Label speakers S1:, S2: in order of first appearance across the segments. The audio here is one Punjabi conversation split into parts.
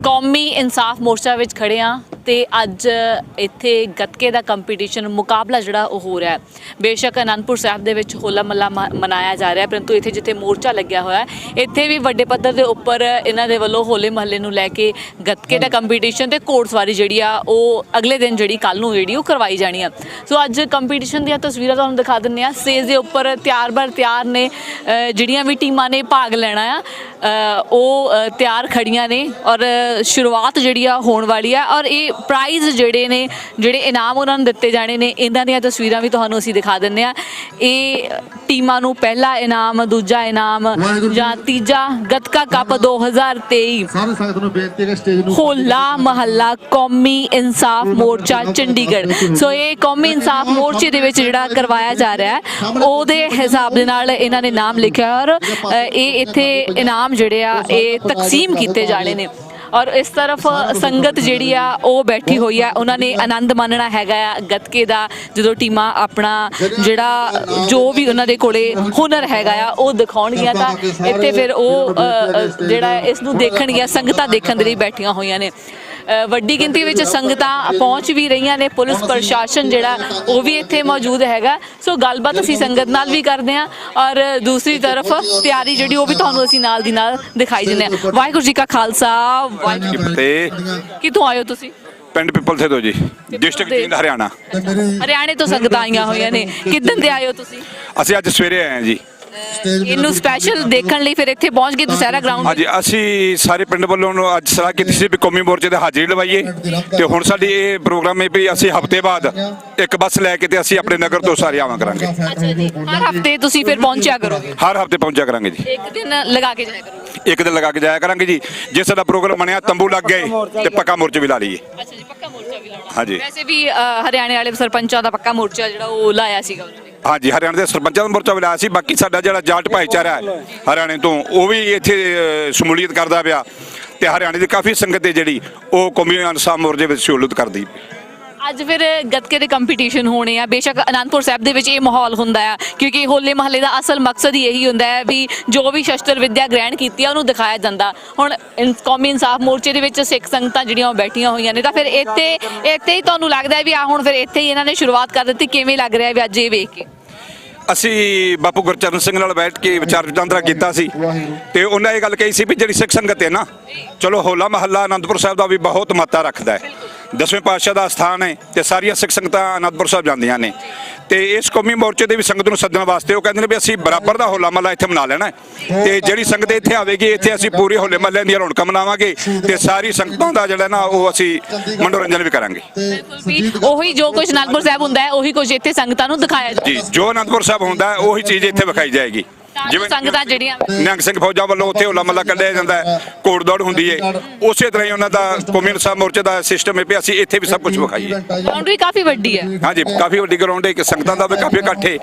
S1: ਕੌਮੀ ਇਨਸਾਫ ਮੋਰਚਾ ਵਿੱਚ ਖੜੇ ਆ ਤੇ ਅੱਜ ਇੱਥੇ ਗੱਤਕੇ ਦਾ ਕੰਪੀਟੀਸ਼ਨ ਮੁਕਾਬਲਾ ਜਿਹੜਾ ਉਹ ਹੋ ਰਿਹਾ ਹੈ। ਬੇਸ਼ੱਕ ਅਨੰਦਪੁਰ ਸਾਹਿਬ ਦੇ ਵਿੱਚ ਹੋਲਾ ਮਹੱਲਾ ਮ- ਮਨਾਇਆ ਜਾ ਰਿਹਾ ਪਰੰਤੂ ਇੱਥੇ ਜਿੱਥੇ ਮੋਰਚਾ ਲੱਗਿਆ ਹੋਇਆ ਇੱਥੇ ਵੀ ਵੱਡੇ ਪੱਧਰ ਦੇ ਉੱਪਰ ਇਹਨਾਂ ਦੇ ਵੱਲੋਂ ਹੋਲੇ ਮਹੱਲੇ ਨੂੰ ਲੈ ਕੇ ਗੱਤਕੇ ਦਾ ਕੰਪੀਟੀਸ਼ਨ ਤੇ ਘੋੜਸਵਾਰੀ ਜਿਹੜੀ ਆ, ਉਹ ਅਗਲੇ ਦਿਨ ਜਿਹੜੀ ਕੱਲ ਨੂੰ ਜਿਹੜੀ ਉਹ ਕਰਵਾਈ ਜਾਣੀ ਆ। ਸੋ ਅੱਜ ਕੰਪੀਟੀਸ਼ਨ ਦੀਆਂ ਤਸਵੀਰਾਂ ਤੁਹਾਨੂੰ ਦਿਖਾ ਦਿੰਨੇ ਆ ਸਟੇਜ ਦੇ ਉੱਪਰ ਤਿਆਰ ਬਰ ਤਿਆਰ ਨੇ ਜਿਹੜੀਆਂ ਵੀ ਟੀਮਾਂ ਨੇ ਭਾਗ ਲੈਣਾ ਆ ਉਹ ਤਿਆਰ ਖੜੀਆਂ ਨੇ ਔਰ ਸ਼ੁਰੂਆਤ ਜਿਹੜੀ ਆ ਹੋਣ ਵਾਲੀ ਆ ਔਰ ਇਹ ਪ੍ਰਾਈਜ਼ ਜਿਹੜੇ ਨੇ ਜਿਹੜੇ ਇਨਾਮ ਉਹਨਾਂ ਨੂੰ ਦਿੱਤੇ ਜਾਣੇ ਨੇ ਇਹਨਾਂ ਦੀਆਂ ਤਸਵੀਰਾਂ ਵੀ ਤੁਹਾਨੂੰ ਅਸੀਂ ਦਿਖਾ ਦਿੰਨੇ ਆ ਇਹ ਟੀਮਾਂ ਨੂੰ ਪਹਿਲਾ ਇਨਾਮ ਦੂਜਾ ਇਨਾਮ
S2: ਜੀ।
S1: ਤੀਜਾ ਗੱਤਕਾ ਕੱਪ 2023
S2: ਸਾਰੇ ਸੰਗਤ ਨੂੰ ਬੇਨਤੀ ਹੈ ਕਿ ਸਟੇਜ ਨੂੰ
S1: ਹੋਲਾ ਮਹੱਲਾ ਕੌਮੀ ਇਨਸਾਫ ਮੋਰਚਾ ਚੰਡੀਗੜ੍ਹ। ਸੋ ਇਹ ਕੌਮੀ ਇਨਸਾਫ ਮੋਰਚੇ ਦੇ ਵਿੱਚ ਜਿਹੜਾ ਕਰਵਾਇਆ ਜਾ ਰਿਹਾ ਹੈ ਉਹਦੇ ਹਿਸਾਬ ਦੇ ਨਾਲ ਇਹਨਾਂ ਨੇ ਨਾਮ ਲਿਖਿਆ ਔਰ ਇਹ ਇੱਥੇ ਇਨਾਮ ਜਿਹੜੇ ਆ ਇਹ ਤਕਸੀਮ ਕੀਤੇ ਜਾਣੇ ਨੇ। ਔਰ ਇਸ ਤਰਫ ਸੰਗਤ ਜਿਹੜੀ ਆ, ਉਹ ਬੈਠੀ ਹੋਈ ਆ। ਉਹਨਾਂ ਨੇ ਆਨੰਦ ਮਾਣਨਾ ਹੈਗਾ ਆ ਗੱਤਕੇ ਦਾ, ਜਦੋਂ ਟੀਮਾਂ ਆਪਣਾ ਜਿਹੜਾ ਜੋ ਵੀ ਉਹਨਾਂ ਦੇ ਕੋਲੇ ਹੁਨਰ ਹੈਗਾ ਆ, ਉਹ ਦਿਖਾਉਣਗੀਆਂ ਤਾਂ ਇੱਥੇ ਫਿਰ ਉਹ ਜਿਹੜਾ ਇਸ ਨੂੰ ਦੇਖਣਗੀਆਂ, ਸੰਗਤਾਂ ਦੇਖਣ ਦੇ ਲਈ ਬੈਠੀਆਂ ਹੋਈਆਂ ਨੇ। ਵੱਡੀ ਗਿਣਤੀ ਵਿੱਚ ਸੰਗਤਾਂ ਪਹੁੰਚ ਵੀ ਰਹੀਆਂ ਨੇ ਪੁਲਿਸ ਪ੍ਰਸ਼ਾਸਨ ਜਿਹੜਾ ਉਹ ਵੀ ਇੱਥੇ ਮੌਜੂਦ ਹੈਗਾ। ਸੋ ਗੱਲਬਾਤ ਅਸੀਂ ਸੰਗਤ ਨਾਲ ਵੀ ਕਰਦੇ ਹਾਂ ਔਰ ਦੂਸਰੀ ਤਰਫ ਤਿਆਰੀ ਜਿਹੜੀ ਉਹ ਵੀ ਤੁਹਾਨੂੰ ਅਸੀਂ ਨਾਲ ਦੀ ਨਾਲ ਦਿਖਾਈ ਦਿੰਦੇ ਹਾਂ। ਵਾਹਿਗੁਰੂ ਜੀ ਕਾ ਖਾਲਸਾ ਵਾਹਿਗੁਰੂ
S3: ਕੀ ਫਤਿਹ।
S1: ਕਿੱਥੋਂ ਆਏ ਹੋ ਤੁਸੀਂ?
S3: ਪਿੰਡ ਪਿੱਪਲ ਸੇ ਤੋਂ ਜੀ ਡਿਸਟ੍ਰਿਕਟ ਜੀਂਦ ਹਰਿਆਣਾ।
S1: ਹਰਿਆਣੇ ਤੋਂ ਸੰਗਤਾਂ ਆਈਆਂ ਹੋਈਆਂ ਨੇ। ਕਿੱਦਣ ਦੇ ਆਏ ਹੋ ਤੁਸੀਂ?
S3: ਅਸੀਂ ਅੱਜ ਸਵੇਰੇ ਆਏ ਹਾਂ ਜੀ।
S1: ਇਹਨੂੰ ਸਪੈਸ਼ਲ ਦੇਖਣ ਲਈ ਫਿਰ ਇੱਥੇ ਪਹੁੰਚ ਗਏ ਦੁਸਹਿਰਾ ਗਰਾਊਂਡ
S3: ਹਾਂਜੀ। ਅਸੀਂ ਸਾਰੇ ਪਿੰਡ ਵੱਲੋਂ ਨੂੰ ਅੱਜ ਸਲਾਹ ਕੀਤੀ ਸੀ ਵੀ ਕੌਮੀ ਮੋਰਚੇ ਤੇ ਹਾਜ਼ਰੀ ਲਵਾਈਏ। ਤੇ ਹੁਣ ਸਾਡੀ ਇਹ ਪ੍ਰੋਗਰਾਮ ਹੈ ਵੀ ਅਸੀਂ ਹਫ਼ਤੇ ਬਾਅਦ ਇੱਕ ਬੱਸ ਲੈ ਕੇ ਤੇ ਅਸੀਂ ਆਪਣੇ ਨਗਰ ਤੋਂ ਸਾਰੇ ਆਵਾਂ ਕਰਾਂਗੇ।
S1: ਅੱਛਾ ਜੀ। ਹਰ ਹਫ਼ਤੇ ਤੁਸੀਂ ਫਿਰ ਪਹੁੰਚਿਆ ਕਰੋਗੇ?
S3: ਹਰ ਹਫ਼ਤੇ ਪਹੁੰਚਿਆ ਕਰਾਂਗੇ ਜੀ।
S1: ਇੱਕ ਦਿਨ ਲਗਾ ਕੇ ਜਾਇਆ ਕਰੋਗੇ?
S3: ਇੱਕ ਦਿਨ ਲਗਾ ਕੇ ਜਾਇਆ ਕਰਾਂਗੇ ਜੀ। ਜੇ ਸਾਡਾ ਪ੍ਰੋਗਰਾਮ ਬਣਿਆ ਤੰਬੂ ਲੱਗ ਗਏ ਤੇ ਪੱਕਾ ਮੋਰਚਾ ਵੀ ਲਾ ਲਈਏ।
S1: ਅੱਛਾ ਜੀ ਪੱਕਾ ਮੋਰਚਾ ਵੀ ਲਾਉਣਾ।
S3: ਹਾਂਜੀ।
S1: ਵੈਸੇ ਵੀ ਹਰਿਆਣੇ ਵਾਲੇ ਸਰਪੰਚਾਂ ਦਾ ਪੱਕਾ ਮੋਰਚਾ ਜਿਹੜਾ ਉਹ ਲਾਇਆ ਸੀਗਾ
S3: ਹਾਂਜੀ, ਹਰਿਆਣਾ ਦੇ ਸਰਪੰਚਾਂ ਦਾ ਮੋਰਚਾ ਵੀ ਸੀ, ਬਾਕੀ ਸਾਡਾ ਜਿਹੜਾ ਜਾਟ ਭਾਈਚਾਰਾ ਹੈ ਹਰਿਆਣੇ ਤੋਂ, ਉਹ ਵੀ ਇੱਥੇ ਸ਼ਮੂਲੀਅਤ ਕਰਦਾ ਪਿਆ ਤੇ ਹਰਿਆਣੇ ਦੀ ਕਾਫੀ ਸੰਗਤ ਹੈ ਜਿਹੜੀ, ਉਹ ਕੌਮੀ ਇਨਸਾਫ ਮੋਰਚੇ ਵਿੱਚ ਸ਼ਮੂਲੀਅਤ ਕਰਦੀ
S1: ਅੱਜ ਫਿਰ ਗੱਤਕੇ ਦੇ ਕੰਪੀਟੀਸ਼ਨ ਹੋਣੇ ਆ, ਬੇਸ਼ੱਕ ਅਨੰਦਪੁਰ ਸਾਹਿਬ ਦੇ ਵਿੱਚ ਇਹ ਮਾਹੌਲ ਹੁੰਦਾ ਆ, ਕਿਉਂਕਿ ਹੋਲੇ ਮਹੱਲੇ ਦਾ ਅਸਲ ਮਕਸਦ ਹੀ ਇਹੀ ਹੁੰਦਾ ਹੈ ਵੀ ਜੋ ਵੀ ਸ਼ਸਤਰ ਵਿਦਿਆ ਗ੍ਰਹਿਣ ਕੀਤੀ ਆ, ਉਹਨੂੰ ਦਿਖਾਇਆ ਜਾਂਦਾ। ਹੁਣ ਇਨ- ਕੌਮੀ ਇਨਸਾਫ ਮੋਰਚੇ ਦੇ ਵਿੱਚ ਸਿੱਖ ਸੰਗਤਾਂ ਜਿਹੜੀਆਂ ਉਹ ਬੈਠੀਆਂ ਹੋਈਆਂ ਨੇ, ਤਾਂ ਫਿਰ ਇੱਥੇ ਇੱਥੇ ਹੀ ਤੁਹਾਨੂੰ ਲੱਗਦਾ ਹੈ ਵੀ ਆ ਹੁਣ ਫਿਰ ਇੱਥੇ ਹੀ ਇਹਨਾਂ ਨੇ ਸ਼ੁਰੂਆਤ ਕਰ ਦਿੱਤੀ, ਕਿਵੇਂ ਲੱਗ ਰਿਹਾ ਵੀ ਅੱਜ ਇਹ ਵੇਖ ਕੇ?
S3: ਅਸੀਂ ਬਾਪੂ ਗੁਰਚਰਨ ਸਿੰਘ ਨਾਲ ਬੈਠ ਕੇ ਵਿਚਾਰ ਵਟਾਂਦਰਾ ਕੀਤਾ ਸੀ। ਤੇ ਉਹਨਾਂ ਇਹ ਗੱਲ ਕਹੀ ਸੀ ਵੀ ਜਿਹੜੀ ਸਿੱਖ ਸੰਗਤ ਹੈ ਨਾ, ਚਲੋ ਹੋਲਾ ਮਹੱਲਾ ਆਨੰਦਪੁਰ ਸਾਹਿਬ ਦਾ ਵੀ ਬਹੁਤ ਮਹੱਤਤਾ ਰੱਖਦਾ ਹੈ। ਦਸਵੇਂ ਪਾਤਸ਼ਾਹ ਦਾ ਸਥਾਨ ਹੈ ਤੇ ਸਾਰੀਆਂ ਸਿੱਖ ਸੰਗਤਾਂ ਆਨੰਦਪੁਰ ਸਾਹਿਬ ਜਾਂਦੀਆਂ ਨੇ। ਤੇ ਇਸ ਕੌਮੀ ਮੋਰਚੇ ਦੇ ਵੀ ਸੰਗਤ ਨੂੰ ਸੱਦਣ ਵਾਸਤੇ ਉਹ ਕਹਿੰਦੇ ਨੇ ਵੀ ਅਸੀਂ ਬਰਾਬਰ ਦਾ ਹੋਲਾ ਮਹੱਲਾ ਇੱਥੇ ਮਨਾ ਲੈਣਾ ਤੇ ਜਿਹੜੀ ਸੰਗਤ ਇੱਥੇ ਆਵੇਗੀ ਇੱਥੇ ਅਸੀਂ ਪੂਰੇ ਹੋਲੇ ਮਹੱਲੇ ਦੀਆਂ ਰੌਣਕਾਂ ਮਨਾਵਾਂਗੇ ਤੇ ਸਾਰੀ ਸੰਗਤਾਂ ਦਾ ਜਿਹੜਾ ਨਾ ਉਹ ਅਸੀਂ ਮਨੋਰੰਜਨ ਵੀ ਕਰਾਂਗੇ।
S1: ਉਹੀ ਜੋ ਕੁਝ ਅਨੰਦਪੁਰ ਸਾਹਿਬ ਹੁੰਦਾ ਹੈ ਉਹੀ ਕੁਝ ਇੱਥੇ ਸੰਗਤਾਂ ਨੂੰ ਦਿਖਾਇਆ
S3: ਜੀ ਜੋ ਆਨੰਦਪੁਰ ਸਾਹਿਬ ਹੁੰਦਾ ਹੈ ਉਹੀ ਚੀਜ਼ ਇੱਥੇ ਵਿਖਾਈ ਜਾਏਗੀ।
S1: ਤਾਂ ਜੋ ਸੰਗਤਾਂ ਜਿਹੜੀਆਂ
S3: ਨਿਹੰਗ ਸਿੰਘ ਫੌਜਾਂ ਵੱਲੋਂ ਉੱਥੇ ਹੋਲਾ ਮਹੱਲਾ ਕੱਢਿਆ ਜਾਂਦਾ ਹੈ ਘੋੜ ਦੌੜ ਹੁੰਦੀ ਹੈ ਉਸੇ ਤਰ੍ਹਾਂ ਹੀ ਉਹਨਾਂ ਦਾ ਕੌਮੀ ਇਨਸਾਫ ਮੋਰਚੇ ਦਾ ਸਿਸਟਮ ਹੈ ਵੀ ਅਸੀਂ ਇੱਥੇ ਵੀ ਸਭ ਕੁਝ ਵਿਖਾਈਏ
S1: ਬਾਉਂਡਰੀ ਕਾਫੀ ਵੱਡੀ ਹੈ।
S3: ਹਾਂਜੀ ਕਾਫੀ ਵੱਡੀ ਗਰਾਊਂਡ ਹੈ ਕਿ ਸੰਗਤਾਂ ਦਾ ਵੀ ਕਾਫੀ ਇਕੱਠ। ਹੈ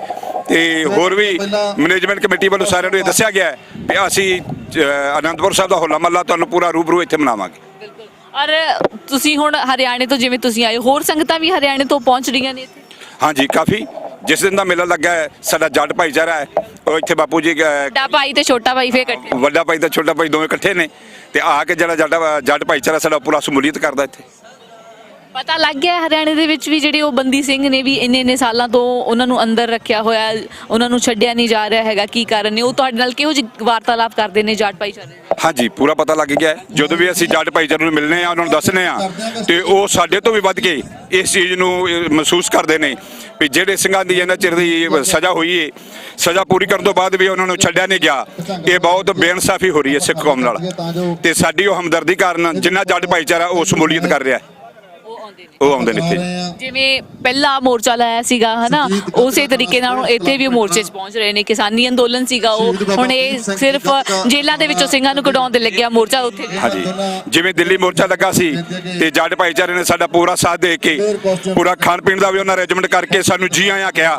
S3: ਤੇ ਹੋਰ ਵੀ ਮੈਨੇਜਮੈਂਟ ਕਮੇਟੀ ਵੱਲੋਂ ਸਾਰਿਆਂ ਨੂੰ ਇਹ ਦੱਸਿਆ ਗਿਆ ਹੈ ਵੀ ਅਸੀਂ ਅ, ਆਨੰਦਪੁਰ ਸਾਹਿਬ ਦਾ ਹੋਲਾ ਮਹੱਲਾ ਤੁਹਾਨੂੰ ਪੂਰਾ ਰੂਬਰੂ ਇੱਥੇ ਮਨਾਵਾਂਗੇ।
S1: ਔਰ ਤੁਸੀਂ ਹੁਣ ਹਰਿਆਣੇ ਤੋਂ ਜਿਵੇਂ ਤੁਸੀਂ ਆਏ ਹੋਰ ਸੰਗਤਾਂ ਵੀ ਹਰਿਆਣੇ ਤੋਂ ਪਹੁੰਚ ਰਹੀਆਂ ਨੇ ਇੱਥੇ?
S3: ਹਾਂਜੀ ਕਾਫੀ। ਜਿਸ ਦਿਨ ਦਾ ਮੇਲਾ ਲੱਗਾ ਹੈ ਸਾਡਾ ਜੱਟ ਭਾਈਚਾਰਾ ਹੈ ਉਹ ਇੱਥੇ ਬਾਪੂ ਜੀ ਅ,
S1: ਵੱਡਾ ਭਾਈ ਤੇ ਛੋਟਾ ਭਾਈ ਫੇਰ ਇਕੱਠੇ
S3: ਵੱਡਾ ਭਾਈ ਤੇ ਛੋਟਾ ਭਾਈ ਦੋਵੇਂ ਇਕੱਠੇ ਨੇ ਤੇ ਆ ਕੇ ਜਿਹੜਾ ਜੱਟ ਜੱਟ ਭਾਈਚਾਰਾ ਸਾਡਾ ਪੂਰਾ ਸਮੂਲੀਅਤ ਕਰਦਾ ਇੱਥੇ
S1: ਪਤਾ ਲੱਗ ਗਿਆ ਹਰਿਆਣੇ ਦੇ ਵਿੱਚ ਵੀ ਜਿਹੜੇ ਉਹ ਬੰਦੀ ਸਿੰਘ ਨੇ ਵੀ ਇੰਨੇ ਇੰਨੇ ਸਾਲਾਂ ਤੋਂ ਉਹਨਾਂ ਨੂੰ ਅੰਦਰ ਰੱਖਿਆ ਹੋਇਆ ਉਹਨਾਂ ਨੂੰ ਛੱਡਿਆ ਨਹੀਂ ਜਾ ਰਿਹਾ ਹੈਗਾ ਕੀ ਕਾਰਨ ਨੇ ਉਹ ਤੁਹਾਡੇ ਨਾਲ ਕਿਹੋ ਜਿਹੀ ਵਾਰਤਾਲਾਪ ਕਰਦੇ ਨੇ ਜਾਟ ਭਾਈਚਾਰੇ ਦੇ?
S3: ਹਾਂਜੀ ਪੂਰਾ ਪਤਾ ਲੱਗ ਗਿਆ ਹੈ। ਜਦੋਂ ਵੀ ਅਸੀਂ ਜੱਟ ਭਾਈਚਾਰੇ ਨੂੰ ਮਿਲਨੇ ਆ ਉਹਨਾਂ ਨੂੰ ਦੱਸਨੇ ਆ ਤੇ ਉਹ ਸਾਡੇ ਤੋਂ ਵੀ ਵੱਧ ਕੇ ਇਸ ਚੀਜ਼ ਨੂੰ ਇਹ ਮਹਿਸੂਸ ਕਰਦੇ ਨੇ ਵੀ ਜਿਹੜੇ ਸਿੰਘਾਂ ਦੀ ਇਹਨਾਂ ਚਿਰ ਦੀ ਸਜ਼ਾ ਹੋਈ ਹੈ ਸਜ਼ਾ ਪੂਰੀ ਕਰਨ ਤੋਂ ਬਾਅਦ ਵੀ ਉਹਨਾਂ ਨੂੰ ਛੱਡਿਆ ਨਹੀਂ ਗਿਆ, ਇਹ ਬਹੁਤ ਬੇਇਨਸਾਫੀ ਹੋ ਰਹੀ ਹੈ ਸਿੱਖ ਕੌਮ ਨਾਲ। ਤੇ ਸਾਡੀ ਉਹ ਹਮਦਰਦੀ ਕਾਰਨ ਜਿੰਨਾ ਜੱਟ ਭਾਈਚਾਰਾ ਉਹ ਸ਼ਮੂਲੀਅਤ ਕਰ ਰਿਹਾ ਹੈ।
S1: ਆਉਂਦੇ ਨੇ।
S3: ਉਹ ਆਉਂਦੇ ਨੇ ਇੱਥੇ।
S1: ਜਿਵੇਂ ਪਹਿਲਾ ਮੋਰਚਾ ਲਾਇਆ ਸੀਗਾ ਹਨਾ? ਉਸੇ ਤਰੀਕੇ ਨਾਲ ਹੁਣ ਇੱਥੇ ਵੀ ਮੋਰਚੇ 'ਚ ਪਹੁੰਚ ਰਹੇ ਨੇ। ਕਿਸਾਨੀ ਅੰਦੋਲਨ ਸੀਗਾ ਉਹ। ਹੁਣ ਇਹ ਸਿਰਫ ਜੇਲ੍ਹਾਂ ਦੇ ਵਿੱਚੋਂ ਸਿੰਘਾਂ ਨੂੰ ਕਢਾਉਣ ਦੇ ਲੱਗਿਆ ਮੋਰਚਾ ਉੱਥੇ।
S3: ਹਾਂਜੀ। ਜਿਵੇਂ ਦਿੱਲੀ ਮੋਰਚਾ ਲੱਗਾ ਸੀ ਤੇ ਜੱਟ ਭਾਈਚਾਰੇ ਨੇ ਸਾਡਾ ਪੂਰਾ ਸਾਥ ਦੇ ਕੇ ਪੂਰਾ ਖਾਣ ਪੀਣ ਦਾ ਵੀ ਉਹਨਾਂ ਅਰੇਂਜਮੈਂਟ ਕਰਕੇ ਸਾਨੂੰ ਜੀ ਆਇਆਂ ਕਿਹਾ।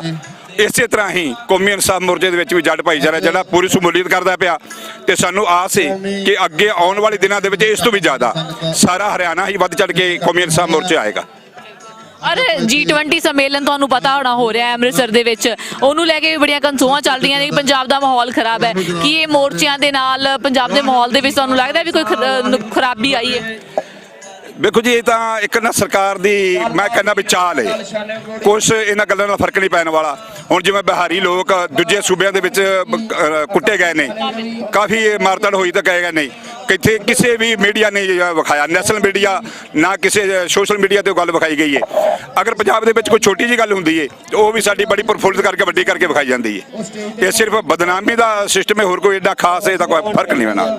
S3: ਇਸੇ ਤਰ੍ਹਾਂ ਹੀ ਕੌਮੀ ਇਨਸਾਫ ਮੋਰਚੇ ਦੇ ਵਿੱਚ ਵੀ ਜੱਟ ਭਾਈਚਾਰਾ ਜਿਹੜਾ ਪੂਰੀ ਸ਼ਮੂਲੀਅਤ ਕਰਦਾ ਪਿਆ। ਤੇ ਸਾਨੂੰ ਆਸ ਹੈ ਕਿ ਅੱਗੇ ਆਉਣ ਵਾਲੇ ਦਿਨਾਂ ਦੇ ਵਿੱਚ ਇਸ ਤੋਂ ਵੀ ਜ਼ਿਆਦਾ ਸਾਰਾ ਹਰਿਆਣਾ ਹੀ ਵੱਧ ਚੜ ਕੇ ਕੌਮੀ ਇਨਸਾਫ ਮੋਰਚੇ ਆਏਗਾ।
S1: ਔਰ G20 ਸੰਮੇਲਨ ਤੁਹਾਨੂੰ ਪਤਾ ਹੋਣਾ ਹੋ ਰਿਹਾ ਹੈ ਅੰਮ੍ਰਿਤਸਰ ਦੇ ਵਿੱਚ। ਉਹਨੂੰ ਲੈ ਕੇ ਵੀ ਬੜੀਆਂ ਕੰਸੋਆਂ ਚੱਲ ਰਹੀਆਂ ਨੇ ਪੰਜਾਬ ਦਾ ਮਾਹੌਲ ਖਰਾਬ ਹੈ। ਕੀ ਇਹ ਮੋਰਚਿਆਂ ਦੇ ਨਾਲ, ਪੰਜਾਬ ਦੇ ਮਾਹੌਲ ਦੇ ਵਿੱਚ ਤੁਹਾਨੂੰ ਲੱਗਦਾ ਵੀ ਕੋਈ ਖਰਾਬੀ ਆਈ ਹੈ?
S3: ਵੇਖੋ ਜੀ, ਇਹ ਤਾਂ ਇੱਕ ਨਾ ਸਰਕਾਰ ਦੀ ਮੈਂ ਕਹਿੰਦਾ ਵੀ ਚਾਲ ਹੈ ਕੁਛ ਇਹਨਾਂ ਗੱਲਾਂ ਨਾਲ ਫ਼ਰਕ ਨਹੀਂ ਪੈਣ ਵਾਲਾ। ਹੁਣ ਜਿਵੇਂ ਬਿਹਾਰੀ ਲੋਕ ਦੂਜੇ ਸੂਬਿਆਂ ਦੇ ਵਿੱਚ ਕੁੱਟੇ ਗਏ ਨੇ। ਕਾਫੀ ਮਾਰਤੜ ਹੋਈ ਤਾਂ ਕਹੇਗਾ ਨਹੀਂ ਕਿੱਥੇ ਕਿਸੇ ਵੀ ਮੀਡੀਆ ਨੇ ਵਿਖਾਇਆ, ਨੈਸ਼ਨਲ ਮੀਡੀਆ, ਨਾ ਕਿਸੇ ਸੋਸ਼ਲ ਮੀਡੀਆ ਤੇ ਉਹ ਗੱਲ ਵਿਖਾਈ ਗਈ ਹੈ ਅਗਰ ਪੰਜਾਬ ਦੇ ਵਿੱਚ ਕੋਈ ਛੋਟੀ ਜੀ ਗੱਲ ਹੁੰਦੀ ਹੈ ਤੇ ਉਹ ਵੀ ਸਾਡੀ ਬੜੀ ਪ੍ਰਫੁੱਲਿਤ ਕਰਕੇ, ਵੱਡੀ ਕਰਕੇ ਵਿਖਾਈ ਜਾਂਦੀ ਹੈ ਇਹ ਸਿਰਫ ਬਦਨਾਮੀ ਦਾ ਸਿਸਟਮ ਹੈ ਹੋਰ ਕੋਈ ਐਡਾ ਖਾਸ ਇਹਦਾ ਕੋਈ ਫ਼ਰਕ ਨਹੀਂ ਹੋਣਾ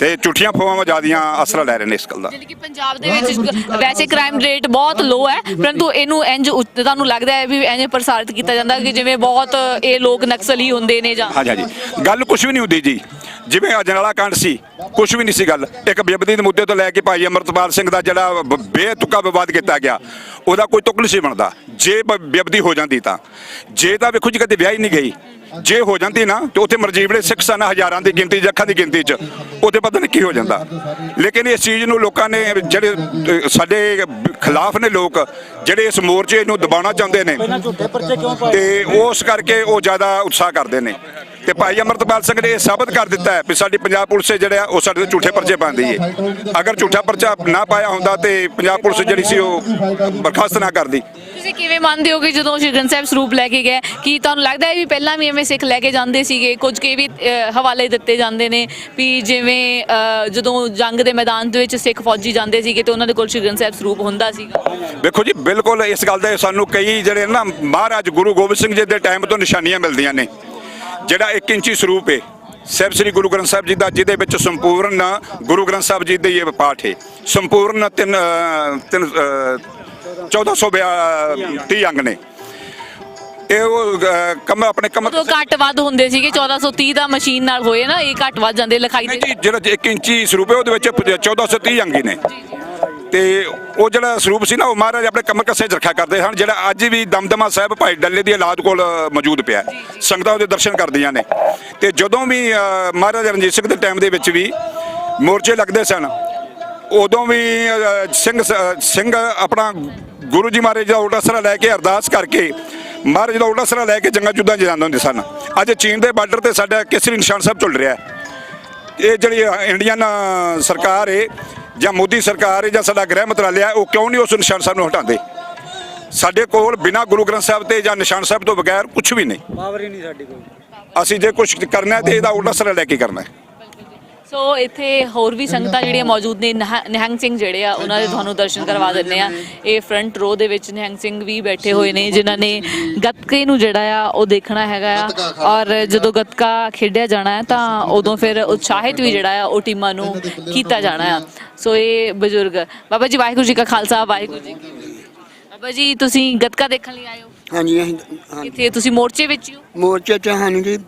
S3: ਤੇ ਝੂਠੀਆਂ ਫੋਮਾਂ ਜ਼ਿਆਦੀਆਂ ਅਸਰ ਲੈ ਰਹੇ ਨੇ ਇਸ ਗੱਲ ਦਾ।
S1: ਜਿਵੇਂ ਕਿ ਪੰਜਾਬ ਦੇ ਵਿੱਚ ਵੈਸੇ ਕ੍ਰਾਈਮ ਰੇਟ ਬਹੁਤ ਲੋ ਹੈ ਪਰੰਤੂ ਇਹਨੂੰ ਇੰਜ ਉੱਤੇ ਤੁਹਾਨੂੰ ਲੱਗਦਾ ਹੈ ਵੀ ਇੰਜ ਪ੍ਰਸਾਰਿਤ ਕੀਤਾ ਜਾਂਦਾ ਕਿ ਜਿਵੇਂ ਬਹੁਤ ਇਹ ਲੋਕ ਨਕਸਲੀ ਹੁੰਦੇ ਨੇ ਜਾਂ
S3: ਹਾਂਜੀ ਹਾਂਜੀ। ਗੱਲ ਕੁਝ ਵੀ ਨਹੀਂ ਹੁੰਦੀ ਜੀ। ਜਿਵੇਂ ਅਜਨਾਲਾ ਕਾਂਡ ਸੀ ਕੁਝ ਵੀ ਨਹੀਂ ਸੀ ਗੱਲ। ਇੱਕ ਬਿਬਦੀ ਦੇ ਮੁੱਦੇ ਤੋਂ ਲੈ ਕੇ ਭਾਈ ਅਮਰਤਪਾਲ ਸਿੰਘ ਦਾ ਜਿਹੜਾ ਬੇਤੁਕਾ ਵਿਵਾਦ ਕੀਤਾ ਗਿਆ ਉਹਦਾ ਕੋਈ ਤੁਕ ਨਹੀਂ ਸੀ ਬਣਦਾ। ਜੇ ਬ- ਬਿਬਦੀ ਹੋ ਜਾਂਦੀ ਤਾਂ। ਜੇ ਤਾਂ ਵੇਖੋ ਜੀ ਕਦੇ ਵਿਆਹ ਹੀ ਨਹੀਂ ਗਈ। ਜੇ ਹੋ ਜਾਂਦੀ ਨਾ ਤੇ ਉੱਥੇ ਮਰਜੀਵੜੇ ਸਿੱਖ ਸਨ ਹਜ਼ਾਰਾਂ ਦੀ ਗਿਣਤੀ ਲੱਖਾਂ ਦੀ ਗਿਣਤੀ 'ਚ ਉੱਥੇ ਪਤਾ ਨਹੀਂ ਕੀ ਹੋ ਜਾਂਦਾ। ਲੇਕਿਨ ਇਸ ਚੀਜ਼ ਨੂੰ ਲੋਕਾਂ ਨੇ ਜਿਹੜੇ ਸਾਡੇ ਖਿਲਾਫ ਨੇ ਲੋਕ ਜਿਹੜੇ ਇਸ ਮੋਰਚੇ ਨੂੰ ਦਬਾਉਣਾ ਚਾਹੁੰਦੇ ਨੇ ਤੇ ਉਸ ਕਰਕੇ ਉਹ ਜ਼ਿਆਦਾ ਉਤਸ਼ਾਹ ਕਰਦੇ ਨੇ। ਤੇ ਭਾਈ ਅਮਰਤਪਾਲ ਸਿੰਘ ਨੇ ਇਹ ਸਾਬਤ ਕਰ ਦਿੱਤਾ ਹੈ ਵੀ ਸਾਡੀ ਪੰਜਾਬ ਪੁਲਿਸ ਜਿਹੜੇ ਆ ਉਹ ਸਾਡੇ ਤੇ ਝੂਠੇ ਪਰਚੇ ਪਾਉਂਦੀ ਹੈ ਅਗਰ ਝੂਠਾ ਪਰਚਾ ਨਾ ਪਾਇਆ ਹੁੰਦਾ ਤੇ ਪੰਜਾਬ ਪੁਲਿਸ ਜਿਹੜੀ ਸੀ ਉਹ ਬਰਖਾਸਤ ਨਾ ਕਰਦੀ।
S1: ਤੁਸੀਂ ਕਿਵੇਂ ਮੰਨਦੇ ਹੋ ਕਿ ਜਦੋਂ ਸ਼੍ਰੀ ਗ੍ਰੰਥ ਸਾਹਿਬ ਸਰੂਪ ਲੈ ਕੇ ਗਏ ਕੀ ਤੁਹਾਨੂੰ ਲੱਗਦਾ ਹੈ ਵੀ ਪਹਿਲਾਂ ਵੀ ਐਵੇਂ ਸਿੱਖ ਲੈ ਕੇ ਜਾਂਦੇ ਸੀਗੇ? ਕੁਝ ਕੇ ਵੀ ਹਵਾਲੇ ਦਿੱਤੇ ਜਾਂਦੇ ਨੇ ਵੀ ਜਿਵੇਂ ਜਦੋਂ ਜੰਗ ਦੇ ਮੈਦਾਨ ਦੇ ਵਿੱਚ ਸਿੱਖ ਫੌਜੀ ਜਾਂਦੇ ਸੀਗੇ ਤੇ ਉਹਨਾਂ ਦੇ ਕੋਲ ਸ਼੍ਰੀ ਗ੍ਰੰਥ ਸਾਹਿਬ ਸਰੂਪ ਹੁੰਦਾ ਸੀਗਾ?
S3: ਵੇਖੋ ਜੀ ਬਿਲਕੁਲ ਇਸ ਗੱਲ ਦਾ ਸਾਨੂੰ ਕਈ ਜਿਹੜੇ ਨਾ ਮਹਾਰਾਜ ਗੁਰੂ ਗੋਬਿੰਦ ਸਿੰਘ ਜੀ ਦੇ ਟਾਈਮ ਤੋਂ ਨਿਸ਼ਾਨੀਆਂ ਮਿਲਦੀਆਂ ਨੇ। ਜਿਹੜਾ 1 ਇੰਚੀ ਸਰੂਪ ਹੈ ਸਾਹਿਬ ਸ੍ਰੀ ਗੁਰੂ ਗ੍ਰੰਥ ਸਾਹਿਬ ਜੀ ਦਾ ਜਿਹਦੇ ਵਿੱਚ ਸੰਪੂਰਨ ਗੁਰੂ ਗ੍ਰੰਥ ਸਾਹਿਬ ਜੀ ਦੇ ਇਹ ਪਾਠ ਹੈ ਸੰਪੂਰਨ ਤਿੰਨ ਤਿੰਨ ਅ, 1430 ਅੰਗ ਨੇ। ਇਹ ਉਹ ਕਮ ਆਪਣੇ ਕਮ
S1: ਉਦੋਂ ਘੱਟ ਵੱਧ ਹੁੰਦੇ ਸੀਗੇ 1430 ਦਾ ਮਸ਼ੀਨ ਨਾਲ ਹੋਏ ਨਾ ਇਹ ਘੱਟ ਵੱਧ ਜਾਂਦੇ ਲਿਖਾਈ ਦੇ
S3: ਜਿਹੜਾ 1 ਇੰਚੀ ਸਰੂਪ ਹੈ ਉਹਦੇ ਵਿੱਚ 1430 ਅੰਗੀ ਨੇ। ਤੇ ਉਹ ਜਿਹੜਾ ਸਰੂਪ ਸੀ ਨਾ ਉਹ ਮਹਾਰਾਜ ਆਪਣੇ ਕਮਰ ਕੱਸੇ 'ਚ ਰੱਖਿਆ ਕਰਦੇ ਹਨ ਜਿਹੜਾ ਅੱਜ ਵੀ ਦਮਦਮਾ ਸਾਹਿਬ ਭਾਈ ਡੱਲੇ ਦੀ ਔਲਾਦ ਕੋਲ ਮੌਜੂਦ ਪਿਆ ਹੈ। ਸੰਗਤਾਂ ਉਹਦੇ ਦਰਸ਼ਨ ਕਰਦੀਆਂ ਨੇ। ਤੇ ਜਦੋਂ ਵੀ ਅ, ਮਹਾਰਾਜਾ ਰਣਜੀਤ ਸਿੰਘ ਦੇ ਟਾਈਮ ਦੇ ਵਿੱਚ ਵੀ ਮੋਰਚੇ ਲੱਗਦੇ ਸਨ ਉਦੋਂ ਵੀ ਅ, ਸਿੰਘ ਸ- ਸਿੰਘ ਆਪਣਾ ਗੁਰੂ ਜੀ ਮਹਾਰਾਜ ਦਾ ਉਲਟਾਸਰਾ ਲੈ ਕੇ ਅਰਦਾਸ ਕਰਕੇ ਮਹਾਰਾਜ ਦਾ ਉਲਟਾਸਰਾ ਲੈ ਕੇ ਜੰਗਾਂ ਜੁੱਦਾਂ 'ਚ ਜਾਂਦੇ ਹੁੰਦੇ ਸਨ। ਅੱਜ ਚੀਨ ਦੇ ਬਾਰਡਰ ਤੇ ਸਾਡਾ ਕੇਸਰੀ ਨਿਸ਼ਾਨ ਸਾਹਿਬ ਚੱਲ ਰਿਹਾ ਹੈ। ਇਹ ਜਿਹੜੀ ਇੰਡੀਅਨ ਸਰਕਾਰ ਹੈ ਜਾਂ ਮੋਦੀ ਸਰਕਾਰ ਹੈ ਜਾਂ ਸਾਡਾ ਗ੍ਰਹਿ ਮੰਤਰਾਲਾ ਹੈ ਉਹ ਕਿਉਂ ਨਹੀਂ ਉਸ ਨਿਸ਼ਾਨ ਸਾਹਿਬ ਨੂੰ ਹਟਾਉਂਦੇ? ਸਾਡੇ ਕੋਲ ਬਿਨਾਂ ਗੁਰੂ ਗ੍ਰੰਥ ਸਾਹਿਬ ਤੇ ਜਾਂ ਨਿਸ਼ਾਨ ਸਾਹਿਬ ਤੋਂ ਬਗੈਰ ਕੁਝ ਵੀ ਨਹੀਂ।
S4: ਪਾਵਰ ਹੀ ਨਹੀਂ ਸਾਡੀ ਕੋਈ।
S3: ਅਸੀਂ ਜੇ ਕੁਝ ਕਰਨਾ ਤੇ ਇਹਦਾ ਉਲਟਾ ਸਰਾ ਲੈ ਕੇ ਕਰਨਾ ਹੈ।
S1: ਸੋ ਇੱਥੇ ਹੋਰ ਵੀ ਸੰਗਤਾਂ ਜਿਹੜੀਆਂ ਮੌਜੂਦ ਨੇ ਨਿਹ- ਨਿਹੰਗ ਸਿੰਘ ਜਿਹੜੇ ਆ ਉਹਨਾਂ ਦੇ ਤੁਹਾਨੂੰ ਦਰਸ਼ਨ ਕਰਵਾ ਦਿੰਦੇ ਆ। ਇਹ ਫਰੰਟ ਰੋ ਦੇ ਵਿੱਚ ਨਿਹੰਗ ਸਿੰਘ ਵੀ ਬੈਠੇ ਹੋਏ ਨੇ ਜਿਨ੍ਹਾਂ ਨੇ ਗੱਤਕੇ ਨੂੰ ਜਿਹੜਾ ਆ ਉਹ ਦੇਖਣਾ ਹੈਗਾ ਆ। ਔਰ ਜਦੋਂ ਗੱਤਕਾ ਖੇਡਿਆ ਜਾਣਾ ਹੈ ਤਾਂ ਉਦੋਂ ਫਿਰ ਉਤਸ਼ਾਹਿਤ ਵੀ ਜਿਹੜਾ ਆ ਉਹ ਟੀਮਾਂ ਨੂੰ ਕੀਤਾ ਜਾਣਾ ਆ। ਸੋ ਇਹ ਬਜ਼ੁਰਗ। ਬਾਬਾ ਜੀ ਵਾਹਿਗੁਰੂ ਜੀ ਕਾ ਖਾਲਸਾ ਵਾਹਿਗੁਰੂ ਜੀ ਕੀ ਫਤਿਹ। ਬਾਬਾ ਜੀ ਤੁਸੀਂ ਗੱਤਕਾ ਦੇਖਣ ਲਈ ਆਏ ਹੋ?
S4: ਹਾਂਜੀ ਅਸੀਂ ਹਾਂ,
S1: ਕਿੱਥੇ? ਤੁਸੀਂ ਮੋਰਚੇ ਵਿੱਚ ਹੀ ਹੋ?
S4: ਮੋਰਚੇ ਚ ਸਾਨੂੰ ਜੀ।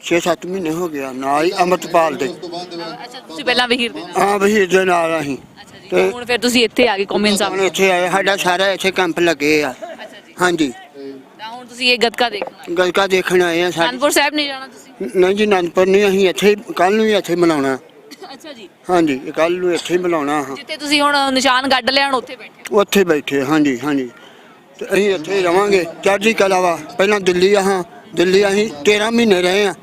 S4: 6-7 ਮਹੀਨੇ ਹੋ ਗਿਆ ਨਾਲ ਹੀ ਅਮਰਤਪਾਲ ਦੇ।
S1: ਅੱਛਾ ਤੁਸੀਂ ਪਹਿਲਾਂ ਵਹੀਰ ਦੇ
S4: ਹਾਂ ਵਹੀਰ ਦੇ ਨਾਲ ਅਸੀਂ।
S1: ਅੱਛਾ ਜੀ ਹੁਣ ਫਿਰ ਤੁਸੀਂ ਇੱਥੇ ਆ ਗਏ ਕੌਮੀ ਇਨਸਾਫ
S4: ਹੁਣ ਇੱਥੇ ਆਏ ਸਾਡਾ ਸਾਰਾ ਇੱਥੇ ਕੈਂਪ ਲੱਗੇ ਆ।
S1: ਅੱਛਾ ਜੀ।
S4: ਹਾਂਜੀ।
S1: ਤਾਂ ਹੁਣ ਤੁਸੀਂ ਇਹ ਗੱਤਕਾ ਦੇਖਣਾ
S4: ਗਲਕਾ ਦੇਖਣ ਆਏ ਆ ਸਾਡੇ।
S1: ਕਾਨਪੁਰ ਸਾਹਿਬ ਨਹੀਂ ਜਾਣਾ ਤੁਸੀਂ?
S4: ਨਹੀਂ ਜੀ ਅਨੰਦਪੁਰ ਨਹੀਂ ਅਸੀਂ ਇੱਥੇ ਕੱਲ ਨੂੰ ਵੀ ਇੱਥੇ ਮਿਲਾਉਣਾ।
S1: ਅੱਛਾ ਜੀ।
S4: ਹਾਂਜੀ ਕੱਲ ਨੂੰ ਇੱਥੇ ਹੀ ਮਿਲਾਉਣਾ ਹਾਂ।
S1: ਜਿੱਥੇ ਤੁਸੀਂ ਹੁਣ ਨਿਸ਼ਾਨ ਗੱਡ ਲਿਆਣ ਉੱਥੇ ਬੈਠੇ ਹੋ।
S4: ਉੱਥੇ ਬੈਠੇ ਹਾਂਜੀ ਹਾਂਜੀ। ਤੇ ਅਸੀਂ ਇੱਥੇ ਹੀ ਰਵਾਂਗੇ। ਚੜ੍ਹਦੀ ਕਲਾ ਵਾ ਪਹਿਲਾਂ ਦਿੱਲੀ ਆ ਹਾਂ ਦਿੱਲੀ ਅਸੀਂ 13 ਮਹੀਨੇ ਰਹੇ ਆ।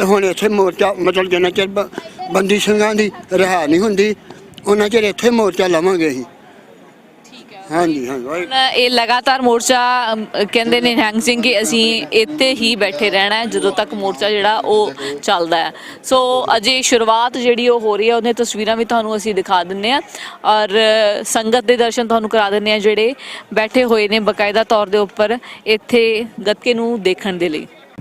S4: ਤੇ ਹੁਣ ਇੱਥੇ ਮੋਰਚਾ ਮਤਲਬ ਜਿੰਨਾ ਚਿਰ ਬ- ਬੰਦੀ ਸਿੰਘਾਂ ਦੀ ਰਿਹਾ ਨਹੀਂ ਹੁੰਦੀ ਉਹਨਾਂ ਚਿਰ ਇੱਥੇ ਮੋਰਚਾ ਲਵਾਂਗੇ ਅਸੀਂ।
S1: ਠੀਕ ਹੈ।
S4: ਹਾਂਜੀ
S1: ਹੁਣ ਇਹ ਲਗਾਤਾਰ ਮੋਰਚਾ ਅਮ, ਕਹਿੰਦੇ ਨੇ ਨਿਹੰਗ ਸਿੰਘ ਕਿ ਅਸੀਂ ਇੱਥੇ ਹੀ ਬੈਠੇ ਰਹਿਣਾ ਹੈ ਜਦੋਂ ਤੱਕ ਮੋਰਚਾ ਜਿਹੜਾ ਉਹ ਚੱਲਦਾ ਹੈ। ਸੋ ਅਜੇ ਸ਼ੁਰੂਆਤ ਜਿਹੜੀ ਉਹ ਹੋ ਰਹੀ ਹੈ ਉਹਨੇ ਤਸਵੀਰਾਂ ਵੀ ਤੁਹਾਨੂੰ ਅਸੀਂ ਦਿਖਾ ਦਿੰਨੇ ਆ ਔਰ ਸੰਗਤ ਦੇ ਦਰਸ਼ਨ ਤੁਹਾਨੂੰ ਕਰਾ ਦਿੰਨੇ ਆ ਜਿਹੜੇ ਬੈਠੇ ਹੋਏ ਨੇ ਬਕਾਇਦਾ ਤੌਰ ਦੇ ਉੱਪਰ ਇੱਥੇ ਗੱਤਕੇ ਨੂੰ ਦੇਖਣ ਦੇ ਲਈ।